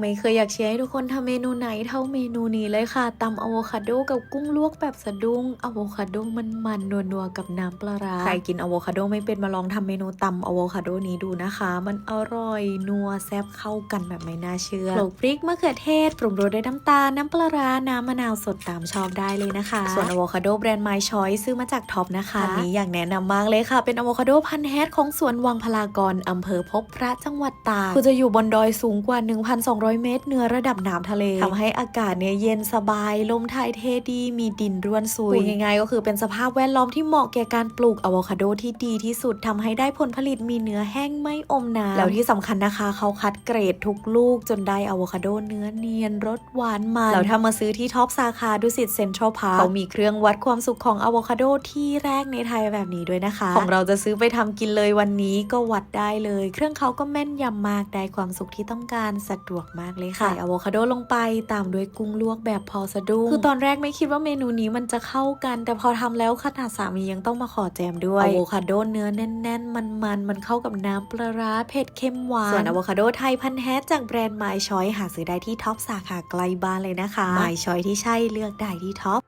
ไม่เคยอยากเชียร์ให้ทุกคนทำเมนูไหนเท่าเมนูนี้เลยค่ะตำอะโวคาโดกับกุ้งลวกแบบสะดุ้งอะโวคาโดมันมันๆนัวๆกับน้ำปลาร้าใครกินอะโวคาโดไม่เป็นมาลองทำเมนูตำอะโวคาโดนี้ดูนะคะ มันอร่อยนัวแซ่บเข้ากันแบบไม่น่าเชื่อโขลกพริกมะเขือเทศปรุงรสด้วยน้ำตาลน้ำปลาร้าน้ำมะนาวสดตามชอบได้เลยนะคะ ส่วนอะโวคาโดแบรนด์ My Choice ซื้อมาจากท็อปนะคะอันนี้อย่างแนะนำมากเลยค่ะ เป็นอะโวคาโดพันธุ์แฮทของสวนวังพลากรอำเภอพบพระจังหวัดตากคือจะอยู่บนดอยสูงกว่า 1,200เมตรเหนือระดับน้ำทะเลทำให้อากาศเนี่ยเย็นสบาย ลมถ่ายเทดี มีดินร่วนซุยพูดง่ายๆ ก็คือเป็นสภาพแวดล้อมที่เหมาะแก่การปลูกอะโวคาโดที่ดีที่สุดทำให้ได้ผลผลิตมีเนื้อแห้งไม่อมน้ำแล้วที่สำคัญนะคะเขาคัดเกรดทุกลูกจนได้อะโวคาโดเนื้อเนียนรสหวานมันแล้วถ้ามาซื้อที่ท็อปสาขาดุสิตเซ็นทรัลพาร์คเขามีเครื่องวัดความสุขของอะโวคาโดที่แรกในไทยแบบนี้ด้วยนะคะ ของเราจะซื้อไปทำกินเลยวันนี้ก็วัดได้เลย เครื่องเขาก็แม่นยำมากได้ความสุขที่ต้องการสะดวกมากเลยค่ะใส่อะโวคาโดลงไปตามด้วยกุ้งลวกแบบพอสะดุ้งคือตอนแรกไม่คิดว่าเมนูนี้มันจะเข้ากัน แต่พอทำแล้วขนาดสามียังต้องมาขอแจมด้วยอะโวคาโดเนื้อแน่น ๆ มันๆมันเข้ากับน้ำปลาร้าเผ็ดเค็มหวานส่วนอะโวคาโดไทยพันธุ์แฮทจากแบรนด์ My Choice หาซื้อได้ที่ท็อปสาขาใกล้บ้านเลยนะคะ My Choice ที่ใช่เลือกได้ที่ท็อป